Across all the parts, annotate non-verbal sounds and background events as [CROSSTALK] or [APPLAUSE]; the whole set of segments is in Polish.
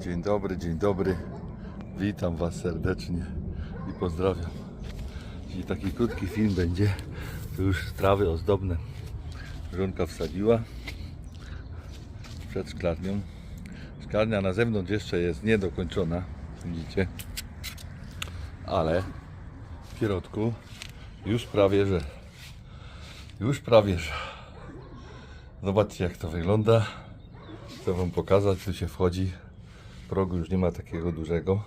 Dzień dobry, dzień dobry. Witam Was serdecznie i pozdrawiam. Dzisiaj taki krótki film będzie. Tu już trawy ozdobne żonka wsadziła przed szklarnią. Szklarnia na zewnątrz jeszcze jest niedokończona, widzicie. Ale w środku już prawie, że już prawie, że zobaczcie jak to wygląda. Chcę Wam pokazać, tu się wchodzi. Progu już nie ma takiego dużego,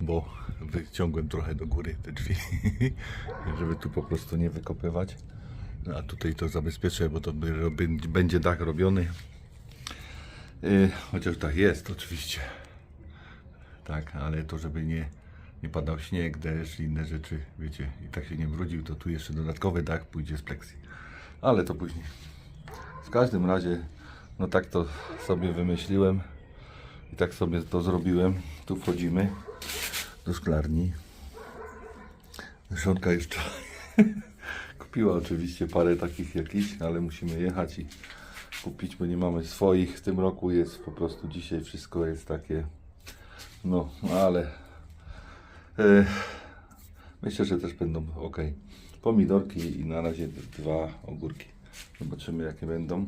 bo wyciągłem trochę do góry te drzwi, [LAUGHS] żeby tu po prostu nie wykopywać. No, a tutaj to zabezpieczę, bo to będzie dach robiony. Yy, chociaż dach jest oczywiście. Tak, ale to żeby nie, nie padał śnieg, deszcz i inne rzeczy, wiecie, i tak się nie brudził, to tu jeszcze dodatkowy dach pójdzie z pleksji. Ale to później. W każdym razie, no tak to sobie wymyśliłem i tak sobie to zrobiłem. Tu wchodzimy do szklarni. Żonka jeszcze [LAUGHS] kupiła oczywiście parę takich jakichś, ale musimy jechać i kupić, bo nie mamy swoich. W tym roku jest po prostu dzisiaj wszystko jest takie, no ale e, myślę, że też będą ok. Pomidorki i na razie dwa ogórki. Zobaczymy jakie będą.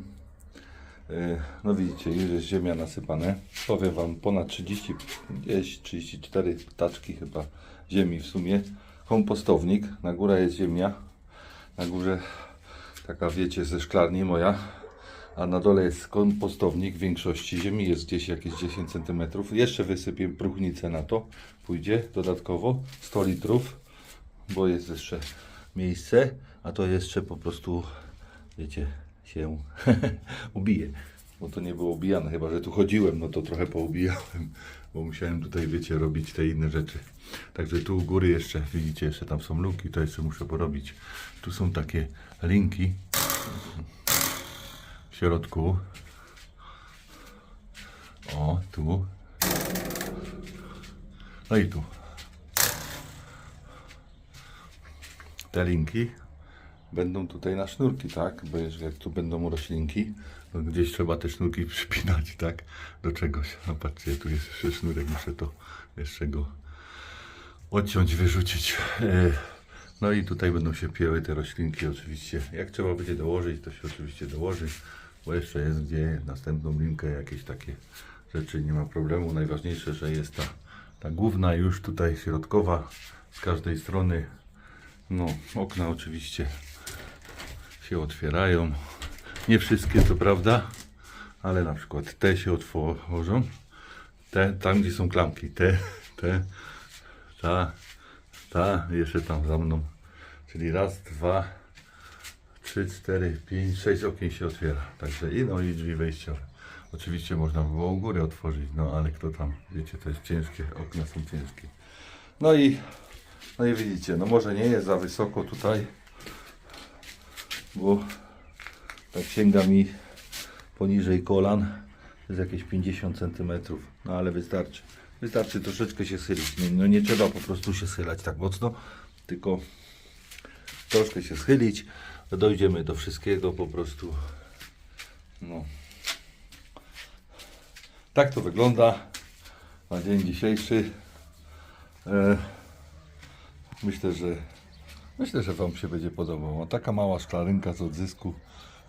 E, No widzicie, już jest ziemia nasypane. Powiem Wam, ponad 30, gdzieś 34 taczki chyba ziemi w sumie. Kompostownik, na górę jest ziemia. Na górze taka wiecie ze szklarni moja. A na dole jest kompostownik w większości. Ziemi jest gdzieś jakieś 10 cm. Jeszcze wysypię próchnicę na to. Pójdzie dodatkowo 100 litrów, bo jest jeszcze miejsce. A to jeszcze po prostu, wiecie, się [LAUGHS] ubije. Bo to nie było ubijane, chyba że tu chodziłem, no to trochę poubijałem, bo musiałem tutaj, wiecie, robić te inne rzeczy. Także tu u góry jeszcze, widzicie, jeszcze tam są luki, to jeszcze muszę porobić. Tu są takie linki w środku. O, tu. No i tu. Te linki będą tutaj na sznurki, tak? Bo jeżeli jak tu będą roślinki, to gdzieś trzeba te sznurki [LAUGHS] przypinać, tak? Do czegoś. No patrzcie, tu jest jeszcze sznurek, muszę to jeszcze go odciąć, wyrzucić. E, No i tutaj będą się pieły te roślinki oczywiście. Jak trzeba będzie dołożyć, to się oczywiście dołoży, bo jeszcze jest gdzie następną linkę, jakieś takie rzeczy, nie ma problemu. Najważniejsze, że jest ta, ta główna już tutaj środkowa z każdej strony. No, okna oczywiście się otwierają. Nie wszystkie, to prawda, ale na przykład te się otworzą. Te, tam gdzie są klamki, te, te, ta, ta, jeszcze tam za mną. Czyli raz, dwa, trzy, cztery, pięć, sześć okien się otwiera. Także i no i drzwi wejściowe. Oczywiście można by było u góry otworzyć, no ale kto tam, wiecie, to jest ciężkie, okna są ciężkie. No i, no i widzicie, no może nie jest za wysoko tutaj, bo tak sięga mi poniżej kolan, jest jakieś 50 cm, no ale wystarczy. Wystarczy troszeczkę się schylić. Nie, no nie trzeba po prostu się schylać tak mocno, tylko troszkę się schylić, dojdziemy do wszystkiego po prostu. No. Tak to wygląda na dzień dzisiejszy. E, myślę, że myślę, że Wam się będzie podobało. Taka mała szklarynka z odzysku.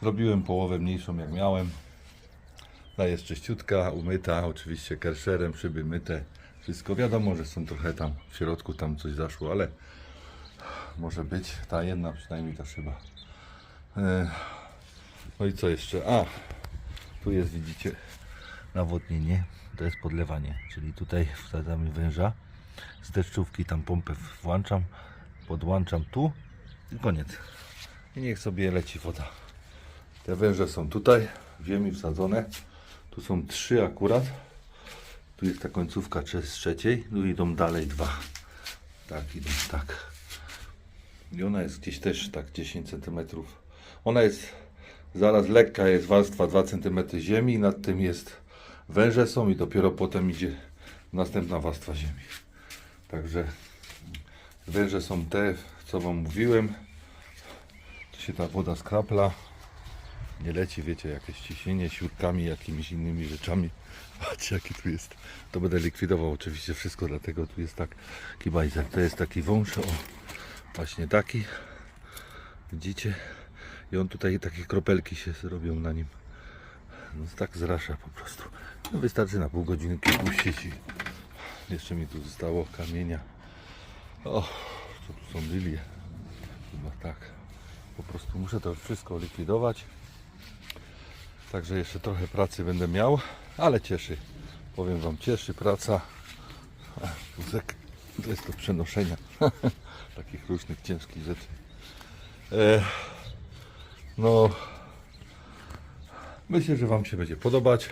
Zrobiłem połowę mniejszą jak miałem. Ta jest czyściutka, umyta, oczywiście kerszerem, szyby myte. Wszystko wiadomo, że są trochę tam w środku, tam coś zaszło, ale może być ta jedna, przynajmniej ta szyba. E, No i co jeszcze? A, tu jest, widzicie, nawodnienie. To jest podlewanie, czyli tutaj wsadzamy węża. Z deszczówki tam pompę włączam, podłączam tu i koniec. I niech sobie leci woda. Te węże są tutaj, w ziemi wsadzone. Tu są trzy akurat. Tu jest ta końcówka z trzeciej, tu idą dalej dwa. Tak, idą tak. I ona jest gdzieś też tak 10 cm. Ona jest zaraz lekka, jest warstwa 2 cm ziemi, nad tym jest węże są i dopiero potem idzie następna warstwa ziemi. Także węże są te, co Wam mówiłem. Tu się ta woda skrapla. nie leci, wiecie, jakieś ciśnienie, siurkami, jakimiś innymi rzeczami. Patrzcie, jaki tu jest. To będę likwidował oczywiście wszystko, dlatego tu jest tak kibajzer. To jest taki wąż, o, właśnie taki. Widzicie? I on tutaj takie kropelki się robią na nim. No tak zrasza po prostu. No wystarczy na pół godzinki puścić jeszcze mi tu zostało kamienia. O, co tu są lilie? Chyba tak. Po prostu muszę to wszystko likwidować. Także jeszcze trochę pracy będę miał, ale cieszy. Powiem Wam, cieszy praca. Wózek to jest do przenoszenia [LAUGHS] takich różnych ciężkich rzeczy. E, no, myślę, że Wam się będzie podobać.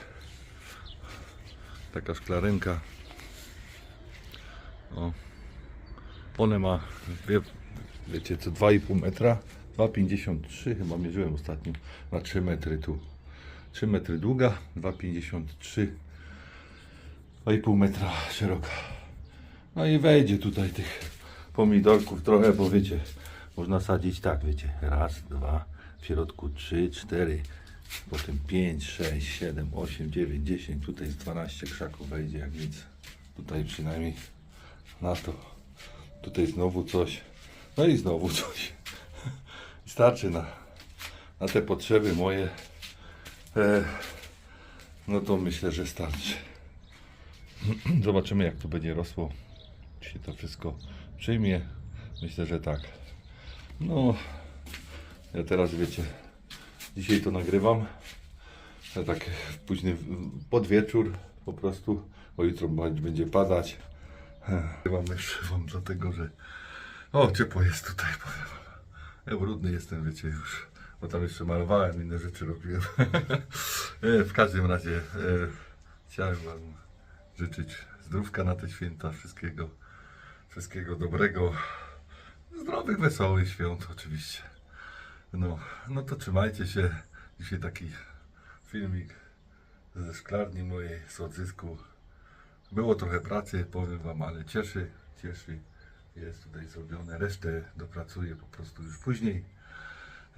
Taka szklarynka. O. One ma, wie, wiecie co, 2,5 metra, 2,53 chyba mierzyłem ostatnio, na 3 metry tu. 3 metry długa, 2,53, 2,5 metra szeroka. No i wejdzie tutaj tych pomidorków trochę, bo wiecie, można sadzić tak, wiecie, raz, dwa, w środku trzy, cztery, potem pięć, sześć, siedem, osiem, dziewięć, dziesięć, tutaj z 12 krzaków wejdzie jak nic. Tutaj przynajmniej na to. Tutaj znowu coś. No i znowu coś. [LAUGHS] Starczy na, na te potrzeby moje. E, no to myślę, że starczy. [CLEARS THROAT] Zobaczymy jak to będzie rosło. Czy się to wszystko przyjmie. Myślę, że tak. No, ja teraz wiecie, dzisiaj to nagrywam. Ja tak późny pod wieczór po prostu, bo jutro będzie padać. Nagrywam jeszcze wam dlatego, że o ciepło jest tutaj, powiem. Ja brudny jestem, wiecie już, bo tam jeszcze malowałem, inne rzeczy robiłem. [LAUGHS] E, w każdym razie e, chciałem wam życzyć zdrówka na te święta, wszystkiego, wszystkiego dobrego, zdrowych, wesołych świąt oczywiście. No, no to trzymajcie się. Dzisiaj taki filmik ze szklarni mojej z odzysku. Było trochę pracy, powiem Wam, ale cieszy, cieszy. Jest tutaj zrobione. Resztę dopracuję po prostu już później.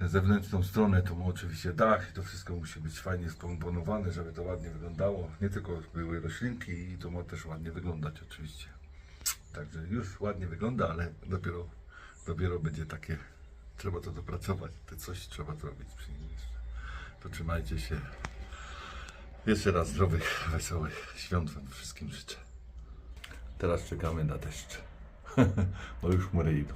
Zewnętrzną stronę to ma oczywiście dach i to wszystko musi być fajnie skomponowane, żeby to ładnie wyglądało. Nie tylko były roślinki i to ma też ładnie wyglądać oczywiście. Także już ładnie wygląda, ale dopiero, dopiero będzie takie, trzeba to dopracować, te coś trzeba zrobić przy nim jeszcze. To trzymajcie się. Jeszcze raz zdrowych, [LAUGHS] wesołych świąt Wam wszystkim życzę. Teraz czekamy na deszcz. [LAUGHS] Bo już chmury idą.